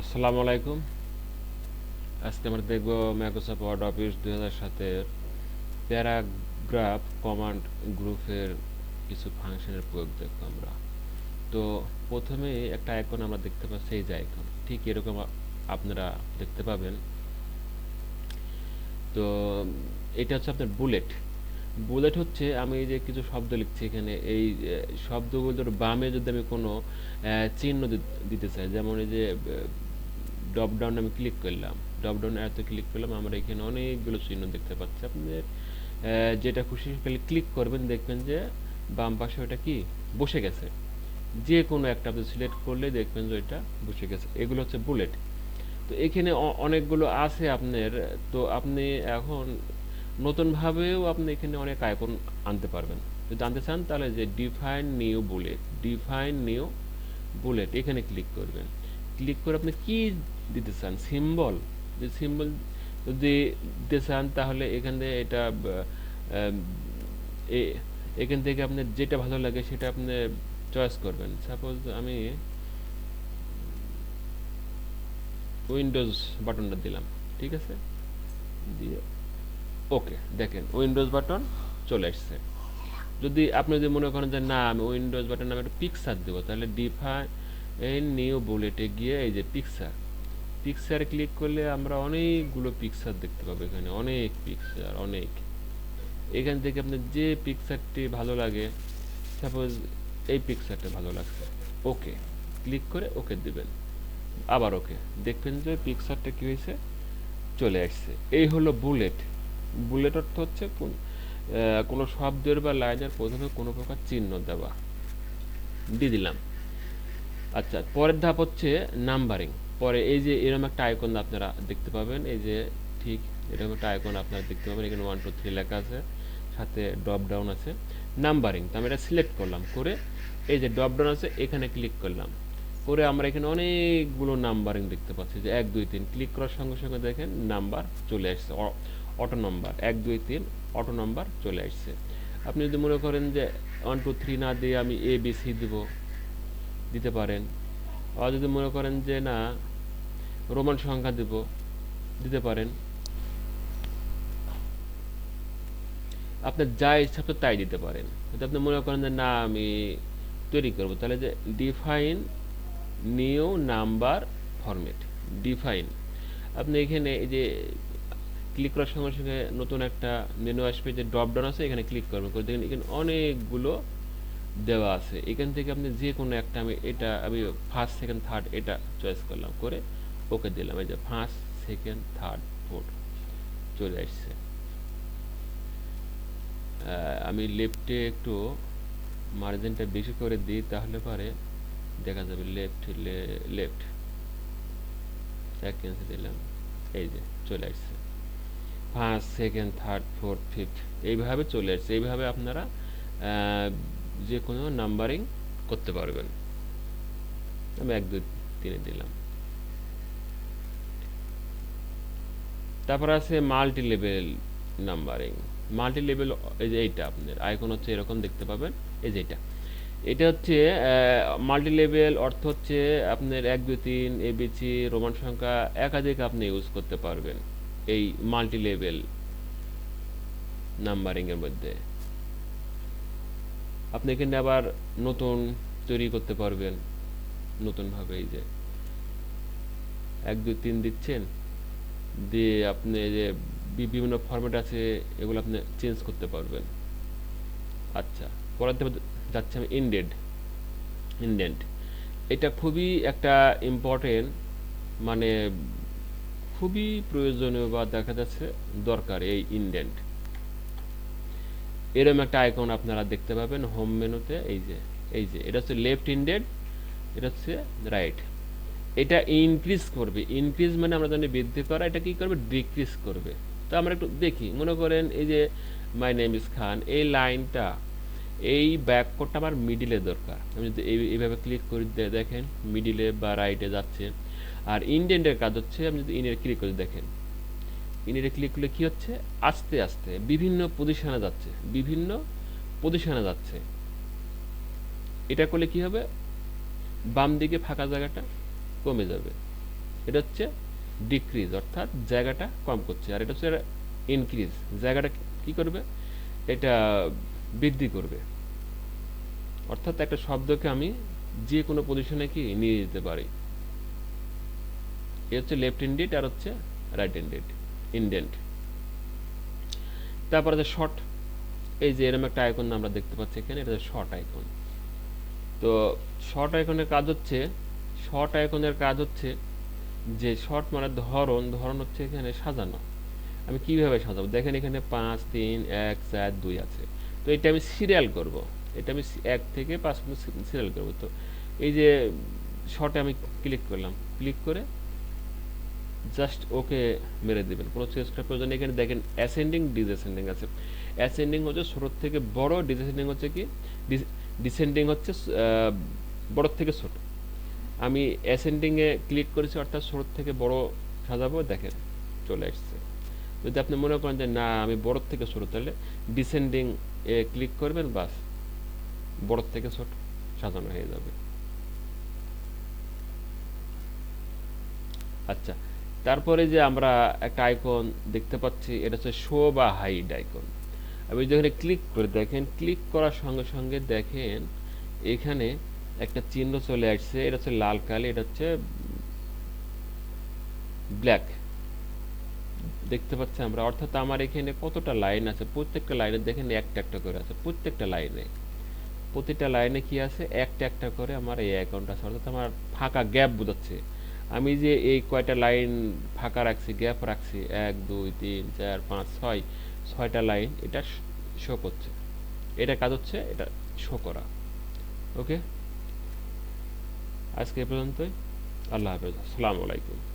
আসসালামু আলাইকুম। আজকে আমরা দেখব মাইক্রোসফট ওয়ার্ড অফিস দুই হাজার সাতের প্যারাগ্রাফ কমান্ড গ্রুপের কিছু ফাংশনের প্রয়োগ দেখব আমরা। তো প্রথমে একটা আইকন আমরা দেখতে পাচ্ছি, এই যে আইকন ঠিক এরকম আপনারা দেখতে পাবেন। তো এটা হচ্ছে আপনার বুলেট বুলেট হচ্ছে আমি যে কিছু শব্দ লিখছি এখানে, এই শব্দগুলোর বামে যদি আমি কোনো চিহ্ন দিতে চাই, যেমন এই যে ড্রপ ডাউন আমি ক্লিক করলাম ড্রপ ডাউন এত ক্লিক করলাম, আমরা এখানে অনেকগুলো চিহ্ন দেখতে পাচ্ছি। আপনাদের যেটা খুশি খালি ক্লিক করবেন, দেখবেন যে বাম পাশে ওটা কি? বসে গেছে। যে কোনো একটা আপনি সিলেক্ট করলে দেখবেন যে ওইটা বসে গেছে। এগুলো হচ্ছে বুলেট তো এখানে অনেকগুলো আছে আপনার, তো আপনি এখন নতুনভাবেও আপনি এখানে অনেক আইকন আনতে পারবেন। যদি আনতে চান, তাহলে যে define new bullet define new bullet এখানে ক্লিক করবেন। ক্লিক করে আপনি কি দিতে চান? সিম্বল যে সিম্বল যদি দিতে চান, তাহলে এখান থেকে এটা এখান থেকে আপনার যেটা ভালো লাগে সেটা আপনি চয়েস করবেন। সাপোজ আমি উইন্ডোজ বাটনটা দিলাম, ঠিক আছে? ওকে, দেখেন উইন্ডোজ বাটন চলে আসছে। যদি আপনি যদি মনে করেন যে না, আমি উইন্ডোজ বাটন আমি একটা পিকচার দেবো, তাহলে ডিফাইন নিউ বুলেটে গিয়ে এই যে পিকচার পিকচারে ক্লিক করলে আমরা অনেকগুলো পিকচার দেখতে পাবো এখানে, অনেক পিকচার অনেক। এখান থেকে আপনার যে পিকচারটি ভালো লাগে সাপোজ এই পিকচারটা ভালো লাগছে, ওকে ক্লিক করে ওকে দিবেন। আবার ওকে, দেখবেন যে পিকচারটা কী হয়েছে? চলে আসছে। এই হলো বুলেট বুলেট অর্থ হচ্ছে কোন শব্দের বা লাইনের প্রথমে কোনো প্রকার চিহ্ন দেওয়া। দিয়ে দিলাম। আচ্ছা পরের ধাপ হচ্ছে নাম্বারিং পরে এই যে এরকম একটা আইকন আপনারা দেখতে পাবেন, এই যে ঠিক এরকম একটা আইকন আপনারা দেখতে পাবেন, এখানে ওয়ান টু থ্রি লেখা আছে, সাথে ড্রপ ডাউন আছে। নাম্বারিং তো আমি এটা সিলেক্ট করলাম, করে এই যে ড্রপ ডাউন আছে, এখানে ক্লিক করলাম। করে আমরা এখানে অনেকগুলো নাম্বারিং দেখতে পাচ্ছি, যে এক, দুই, তিন ক্লিক করার সঙ্গে সঙ্গে দেখেন নাম্বার চলে আসছে। অটো নাম্বার এক, দুই, তিন অটো নাম্বার চলে আসছে। আপনি যদি মনে করেন যে ওয়ান টু থ্রি না দিয়ে আমি এ বি সি দেবো, দিতে পারেন। আর যদি মনে করেন যে না, রোমান সংখ্যা দেব, দিতে পারেন। আপনার যা ইচ্ছা আপনি তাই দিতে পারেন। যদি আপনি মনে করেন যে না, আমি তৈরি করব, তাহলে যে define new number format define আপনি এখানে এই যে ক্লিক করার সঙ্গে সঙ্গে নতুন একটা মেনু আসবে যে ড্রপ ডাউন আছে, এখানে ক্লিক করবেন। করে দেখেন এখানে অনেকগুলো দেওয়া আছে। এখান থেকে আপনি যে কোনো একটা আমি এটা, আমি ফার্স্ট সেকেন্ড থার্ড এটা চয়েস করলাম, করে ওকে দিলাম। এই যে ফার্স্ট সেকেন্ড থার্ড ফোর্থ চলে আসছে। আমি লেফটে একটু মার্জিনটা বেশি করে দিই, তাহলে পরে দেখা যাবে লেফট লেফট সেকেন্ড দিলাম। এই যে চলে আসছে। First, second, third, fourth, fifth, এইভাবে চলে আসছে। এইভাবে আপনারা যে কোনো নাম্বারিং করতে পারবেন। আমি এক, দুই, তিনে দিলাম। তারপর আছে multi level numbering multi level এই যে এইটা আপনার আইকন হচ্ছে এরকম দেখতে পাবেন। এই যে এটা এটা হচ্ছে মাল্টি লেভেল অর্থ হচ্ছে আপনার এক, দুই, তিন এবিসি রোমান সংখ্যা একাধিক আপনি ইউজ করতে পারবেন। এই মাল্টি লেভেল নাম্বারিং এর মধ্যে। আপনি এখানে আবার নতুন তৈরি করতে পারবেন, নতুনভাবে এই যে। এক, দুই, তিন দিচ্ছেন, দিয়ে আপনি যে বিভিন্ন ফরম্যাট আছে, এগুলো আপনি চেঞ্জ করতে পারবেন। আচ্ছা পরের যাচ্ছে আমি ইন্ডেড ইন্ডেন্ট এটা খুবই একটা ইম্পর্টেন্ট মানে খুবই প্রয়োজনীয় বা দেখা যাচ্ছে দরকার এই ইন্ডেন্ট এরকম একটা আইকন আপনারা দেখতে পাবেন হোম মেনুতে এই যে এই যে, এটা হচ্ছে লেফট ইন্ডেড এটা হচ্ছে রাইট এটা ইনক্রিজ করবে। ইনক্রিজ মানে আমরা জানি বৃদ্ধি করা এটা কি করবে? ডিক্রিজ করবে। তো আমরা একটু দেখি। মনে করেন এই যে মাই নেম ইস খান এই লাইনটা এই ব্যাককোডটা আমার মিডিলে দরকার। আমি যদি এইভাবে ক্লিক করে দেখেন মিডিলে বা রাইটে যাচ্ছে। আর ইন্ডেন্টের কাজ হচ্ছে, আপনি যদি ইনের ক্লিক করে দেখেন ইনের ক্লিক করলে কি হচ্ছে? আস্তে আস্তে বিভিন্ন পজিশনে যাচ্ছে, বিভিন্ন পজিশনে যাচ্ছে। এটা করলে কি হবে? বাম দিকে ফাঁকা জায়গাটা কমে যাবে। এটা হচ্ছে ডিক্রিজ অর্থাৎ জায়গাটা কম করছে। আর এটা হচ্ছে ইনক্রিজ জায়গাটা কি করবে? এটা বৃদ্ধি করবে। অর্থাৎ একটা শব্দকে আমি যে কোনো পজিশনে কি নিয়ে যেতে পারি। এ হচ্ছে লেফট ইন্ডেট আর হচ্ছে রাইট ইন্ডেট ইন্ডেন্ট তারপর আছে শর্ট এই যে এরকম একটা আইকন আমরা দেখতে পাচ্ছি এখানে, এটা শর্ট আইকন তো শর্ট আইকনের কাজ হচ্ছে শর্ট আইকনের কাজ হচ্ছে যে শর্ট মানে ধরন ধরন হচ্ছে এখানে সাজানো। আমি কীভাবে সাজাবো? দেখেন এখানে পাঁচ, তিন, এক, চার, দুই আছে। তো এটা আমি সিরিয়াল করব। এটা আমি এক থেকে পাঁচ পর্যন্ত সিরিয়াল করব। তো এই যে শর্টে আমি ক্লিক করলাম। ক্লিক করে জাস্ট ওকে মেরে দিবেন। কোনো চেঞ্জ করার প্রয়োজন নেই। এখানে দেখেন অ্যাসেন্ডিং ডিসেন্ডিং আছে। অ্যাসেন্ডিং হচ্ছে ছোট থেকে বড় ডিসেন্ডিং হচ্ছে কি? ডিসেন্ডিং হচ্ছে বড় থেকে ছোট। আমি অ্যাসেন্ডিংয়ে ক্লিক করেছি, অর্থাৎ ছোট থেকে বড় সাজাবো। দেখেন, চলে আসছে। যদি আপনি মনে করেন যে, না, আমি বড় থেকে ছোট তাহলে ডিসেন্ডিং এ ক্লিক করবেন, বাস। বড় থেকে ছোট সাজানো হয়ে যাবে। আচ্ছা তারপরে যে আমরা একটা আইকন দেখতে পাচ্ছি, এটা হচ্ছে শো বা হাইড আইকন আপনি যখন ক্লিক করে দেখেন ক্লিক করার সঙ্গে সঙ্গে দেখেন, এখানে একটা চিহ্ন চলে আসছে, এটা হচ্ছে লাল কালি, এটা হচ্ছে ব্ল্যাক দেখতে পাচ্ছি আমরা, অর্থাৎ আমার এখানে কতটা লাইন আছে, প্রত্যেকটা লাইনে দেখেন একটা একটা করে আছে, প্রত্যেকটা লাইনে প্রতিটা লাইনে কি আছে? একটা একটা করে আমার এই অ্যাকাউন্ট আছে, অর্থাৎ আমার ফাঁকা গ্যাপ বোঝাচ্ছে। আমি যে এই কয়টা লাইন ফাঁকা রাখছি, গ্যাপ রাখছি, এক, দুই, তিন, চার, পাঁচ, ছয়, ছয়টা লাইন, এটা শো করছে। এটা কাজ হচ্ছে, এটা শো করা। ওকে? আজকে পর্যন্তই। আল্লাহ হাফেজ। আসসালামু আলাইকুম।